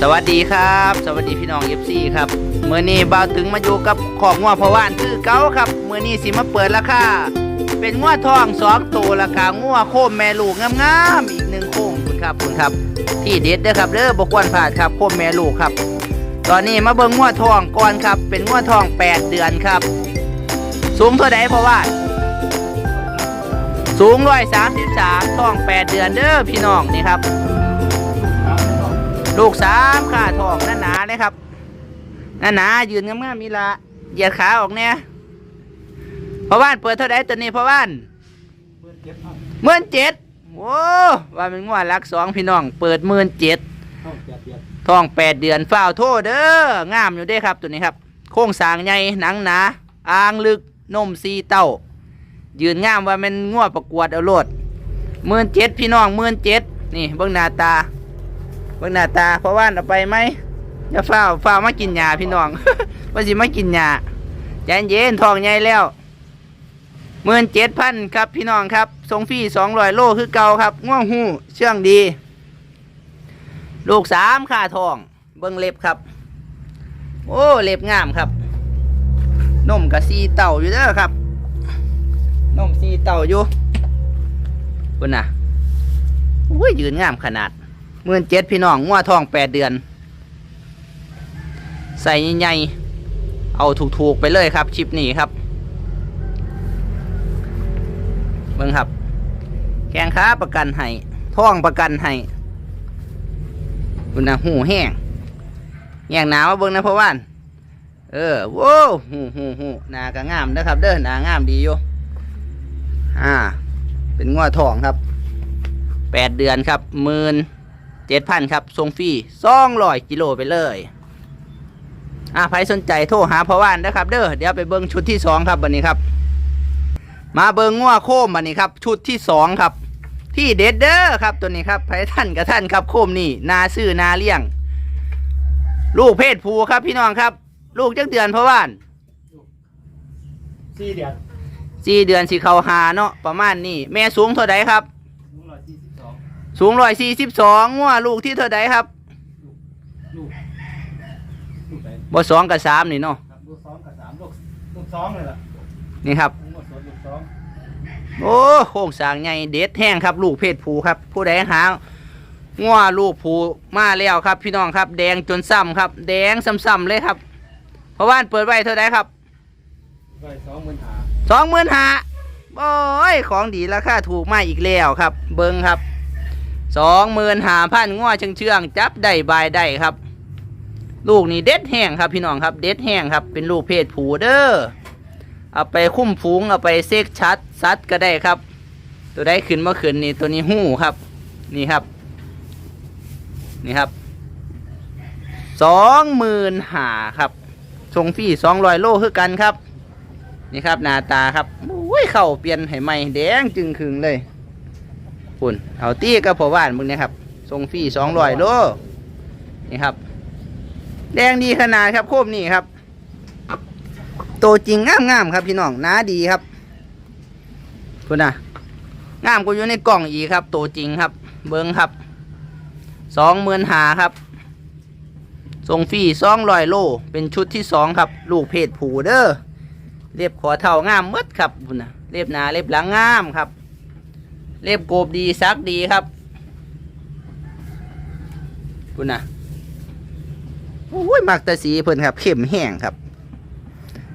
สวัสดีครับ สวัสดีพี่น้องเอฟซีครับเมื่อนี้บ่าวถึงมาอยู่กับขอกงัวพะว่านคือเก้าครับเมื่อนี้สิมาเปิดราคาเป็นงัวทองสองตัวราคางัวโคมแม่ลูกงามๆอีกหนึ่งโค้งคุณครับคุณครับที่เด็ดเด้อครับเด้อบกวนผ่าดครับโคมแม่ลูกครับ ตอนนี้มาเบิ่งงัวทองก่อนครับ เป็นงัวทอง 8 เดือนครับสูงเท่าใดเพราะว่าสูงร้อยสามสิบสามทองแปดเดือนเด้อพี่น้องนี่ครับ ลูกสามขาทองหนาๆเลยครับหนาๆยืนงามๆมีละเหยียดขาออกเนี่ยพ่อบ้านเปิดเท่าไดตัวนี้พ่อบ้านหมื่นเจ็ดโว้ว่าเป็นงวดรักสองพี่น้อง เปิดหมื่นเจ็ดทองแปดเดือนฝ้าโทษเด้องามอยู่เด้ครับตัวนี้ครับ โค้งสางใหญ่หนังหนาอ่างลึกนมซีเต้า ยืนงามว่ามันงวดประกวดเอาโลดหมื่นเจ็ดพี่น้องหมื่นเจ็ดนี่เบิ่งหน้าตา เบิ่งหน้าตาเพราะว่าเอาไปไหมอย่าเฝ้าวฝ้ามากินยาพี่น้อง ว่าสิมากินยาใจเย็นทองใหญ่แล้วหมื่นเจ็ดพันครับพี่น้องครับทรงฟรีสองร้อยโลคือเก่าครับง่วงหูเชื่องดี ลูกสามค่าทอง เบิ่งเล็บครับ โอ้เล็บงามครับนมกับซีเต่าอยู่เด้อครับนมซีเต่าอยู่คุณน่ะอุ้ยยืนงามขนาด หมื่นเจ็ดพี่น้องงัวทองแปดเดือน ใส่ใหญ่ๆเอาถูกๆไปเลยครับชิปนี้ครับเบิ่งครับ แข้งขาประกันให้ท้องประกันให้คุณน่ะหูแห้งแย่งหนาวมาเบิ่งนะพ่อว่านเออโว้วหูหูหูหนาก็งามนะครับ เด้อหนางามดีอยู่อ่า เป็นงวดทองครับแปดเดือนครับหมื่น เจ็ดพันครับทรงฟรีสองร้อยกิโลไปเลยอ่าใครสนใจโทรหาพ่อว่านนะครับ เด้อเดี๋ยวไปเบิ้งชุดที่สองครับวันนี้ครับ มาเบิ้งงัวโคมวันนี้ครับ ชุดที่สองครับ ที่เด็ดเด้อครับตัวนี้ครับไผท่านกับท่านครับโคมนี่นาซื้อนาเลี้ยง ลูกเพศผู้ครับพี่น้องครับ ลูกจักเดือนพ่อว่านสี่เดือนสี่เดือนสิเขาหาเนาะประมาณนี้แม่สูงเท่าใดครับ ลุงร้อยสี่สิบสอง สูงร้อยสี่สิบสองงัวลูกที่เท่าใดครับลูกลูกไหนบ่สองกับสามนี่เนาะครับลูกสองกับสามลูกลูกสองเลยล่ะนี่ครับ ทั้งหมดสวนลูกสองโอ้โค้งสร้างใหญ่เด็ดแห้งครับ ลูกเพศผู้ครับ ผู้ใดหางัวลูกผู้มาแล้วครับ พี่น้องครับ แดงจนซ้ำครับ แดงซ้ำๆเลยครับ เพราะว่าเปิดไว้เท่าใดครับร้อยสองหมื่นหาสองหมื่นหาโอ้ยของดีราคาถูกมาอีกแล้วครับ เบิงครับ สองหมื่นหาพันงัวเชื่องเชื่องจับได้บายได้ครับ ลูกนี่เด็ดแห้งครับพี่น้องครับ เด็ดแห้งครับ เป็นลูกเพศผูเด้อเอาไปคุ้มฟูงเอาไปเซกชัดซัดก็ได้ครับ ตัวได้ขึ้นเมื่อคืนนี่ตัวนี้หู้ครับ นี่ครับ นี่ครับสองหมื่นหาครับทรงฟรีสองร้อยโลคือกันครับ นี่ครับหน้าตาครับอุ้ยเข่าเปลี่ยนให้ใหม่แดงจึงขึงเลย คุณเอาตี้กับพอว่านมึงเนี่ยครับทรงฟรีสองร้อยโลนี่ครับ แดงดีขนาดครับโคมนี่ครับโตจริงงามงามๆครับพี่น้องหน้าดีครับคุณน่ะงามกว่าอยู่ในกล่องอีกครับโตจริงครับ เบิ้งครับสองหมื่นหาครับทรงฟรีสองร้อยโล เป็นชุดที่สองครับ ลูกเพศผูเด้อเรียบขอเท่างามหมดครับพุ่นนะเรียบหนาเรียบหลังงามครับ เรียบโกบดีซักดีครับพุ่นนะโอ้ยมักแต่สีเพิ่นครับ เข้มแห้งครับ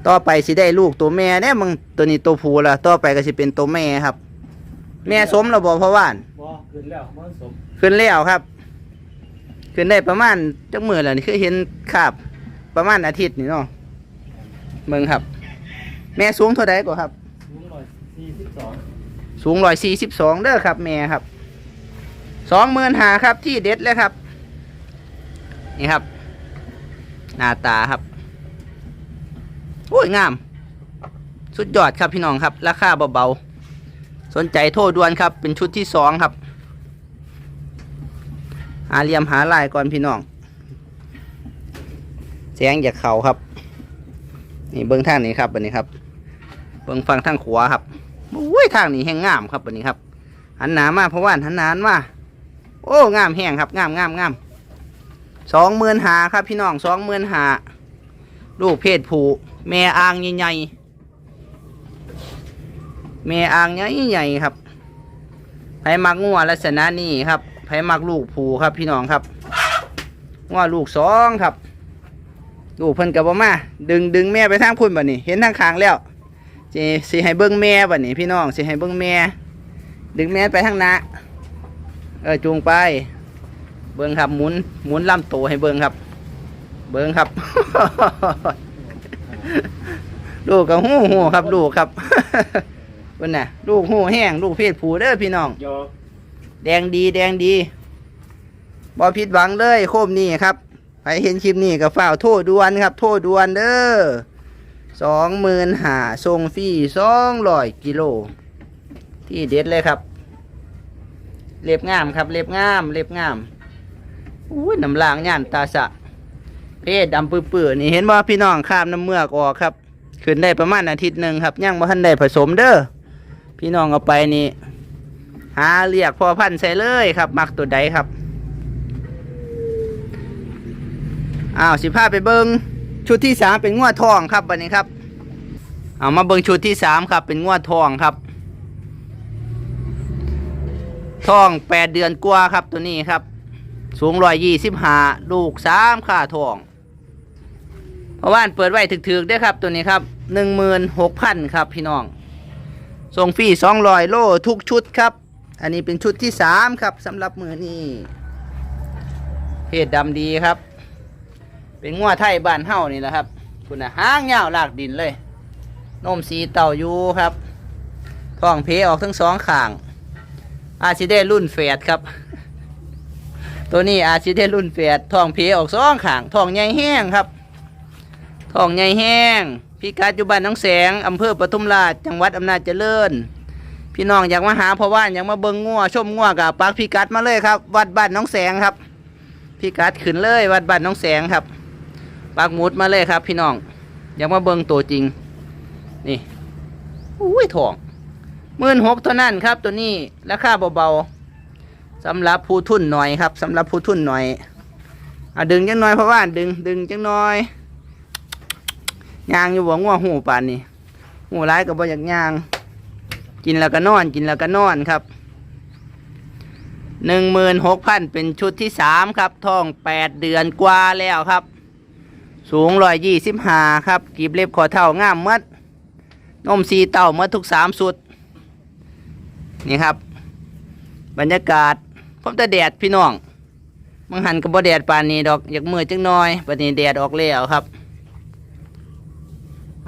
ต่อไปสิได้ลูกตัวแม่เนี่ยมึงตัวนี้ตัวผู้ละต่อไปก็สิเป็นตัวแม่ครับ แม่สมเราบอกเพราะว่านบ่ขึ้นแล้วมันสมขึ้นแล้วครับ ขึ้นได้ประมาณจักมือแล้วนี่คือเห็นขาบประมาณอาทิตย์นี่เนาะเมืองครับ แม่สูงเท่าใดกว่าครับลุงร้อยสี่สิบสอง สูงร้อยสี่สิบสองเด้อครับแม่ครับสองหมื่นหาครับที่เด็ดเลยครับ นี่ครับ หน้าตาครับโอ้ยงาม สุดยอดครับพี่น้องครับ ราคาเบาๆสนใจโทรด่วนครับ เป็นชุดที่สองครับ หาเหลี่ยมหาลายก่อนพี่น้องแสงจากเขาครับ นี่เบิ้องท่างนี้ครับบันนี้ครับ เบิ้องฟังทางขวาครับ อุ้ยทางนี้แห้งงามครับวันนี้ครับหันหนามาเพราะว่าหันนานมาโอ้งามแห้งครับงามงามงามสองหมื่นหาครับ พี่น้องสองหมื่นหาลูกเพศผู้แม่อ่างใหญ่ๆแม่อ่างใหญ่ๆครับไผมักงัวลักษณะนี้ครับไผมักลูกผู้ครับพี่น้องครับงัวลูกสองครับลูกเพิ่นกับบ่มา ดึงดึงแม่ไปทางพุ่นบัดนี้เห็นทางข้างแล้ว สิสิให้เบิ่งแม่บัดนี้พี่น้องสิให้เบิ่งแม่ ดึงแม่ไปทางหน้าเออจูงไป เบิ่งครับหมุนหมุนลำโตวให้เบิ่งครับ เบิ่งครับ ลูกกับหูหูครับลูกครับเพิ่นน่ะ ลูกหูแห้งลูกเพศผู้เด้อพี่น้องยอแดงดีแดงดีบอผิดหวังเลยโคมนี่ครับใครเห็นคลิปนี้ก็ฝ้าวโทษด่วนครับ โทษด่วนเด้อ สองหมื่นหาทรงฟรีสองร้อยกิโล ที่เด็ดเลยครับ เล็บงามครับ เล็บงาม เล็บงามอุ้ยน้ำลางย่านตาสะเพศดำปื้อๆนี่เห็นว่าพี่น้องข้ามน้ำเมือกออกครับ ขึ้นได้ประมาณอาทิตย์หนึ่งครับย่างบ่ทันได้ผสมเด้อพี่น้องเอาไปนี่หาเรียกพอพันใส่เลยครับ มักตัวใดครับอ้าวสิพาไปเบิ้ง ชุดที่สามเป็นงวดทองครับวันนี้ครับ เอามาเบิงชุดที่สามครับ เป็นงวดทองครับ ทองแปดเดือนกว่าครับตัวนี้ครับ สูงร้อยยี่สิบห้าลูกสามค่าทอง เพราะว่านเปิดไว้ถึกๆได้ครับตัวนี้ครับหนึ่งหมื่นหกพันครับพี่น้องส่งฟรีสองร้อยโลทุกชุดครับ อันนี้เป็นชุดที่สามครับสำหรับมือนี้เพศดำดีครับ เป็นงัวไทยบ้านเฮานี่แหละครับ คุณนะห้างยาวลากดินเลยนมสีเต่าอยูครับท้องเพออกทั้งสองข้าง อาซิเดรุ่นแฝดครับ ตัวนี้อาซิเดรุ่นแฝดท้องเพออกสองข้างท้องใหญ่แห้งครับท้องใหญ่แห้งพิกัดอยู่บ้านน้องแสงอำเภอปทุมราชจังหวัดอำนาจเจริญพี่น้องอยากมาหาเพราะว่านอยากมาเบิงงัวชมงัวกับปักพิกัดมาเลยครับ วัดบ้านน้องแสงครับ พิกัดขึ้นเลย วัดบ้านน้องแสงครับ ปักมุดมาเลยครับ พี่น้องอยากมาเบิ้งตัวจริง นี่อุ้ยทองหมื่นหกเท่านั้นครับ ตัวนี้ราคาเบาๆสำหรับผู้ทุนหน่อยครับสำหรับผู้ทุนหน่อยอะดึงจังหน่อยเพราะว่าดึงดึงจังหน่อยยางอยู่บ่งัวหูป่านนี้หูร้ายกับบ่อยากยาง กินแล้วก็นอน กินแล้วก็นอนครับหนึ่งหมื่นหกพันเป็นชุดที่สามครับทองแปดเดือนกว่าแล้วครับ สูงร้อยยี่สิบห้าครับกีบเล็บขอเท่างามมัดนมสีเต่ามัดทุกสามสุด นี่ครับ บรรยากาศพบแต่แดดพี่น้องมังหันกับบ่แดดปานนี้ดอกอยากมือจังน้อยปันนี้แดดออกแล้วครับ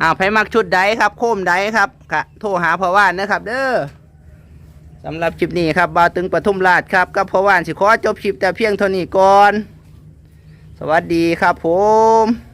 อ้าวไผมักชุดใดครับ โคมใดครับค่ะโทรหาพ่อว่านนะครับ เด้อสำหรับคลิปนี้ครับบาวตึงปทุมราชครับกับพ่อว่านสิขอจบคลิปแต่เพียงเท่านี้ก่อน สวัสดีครับผม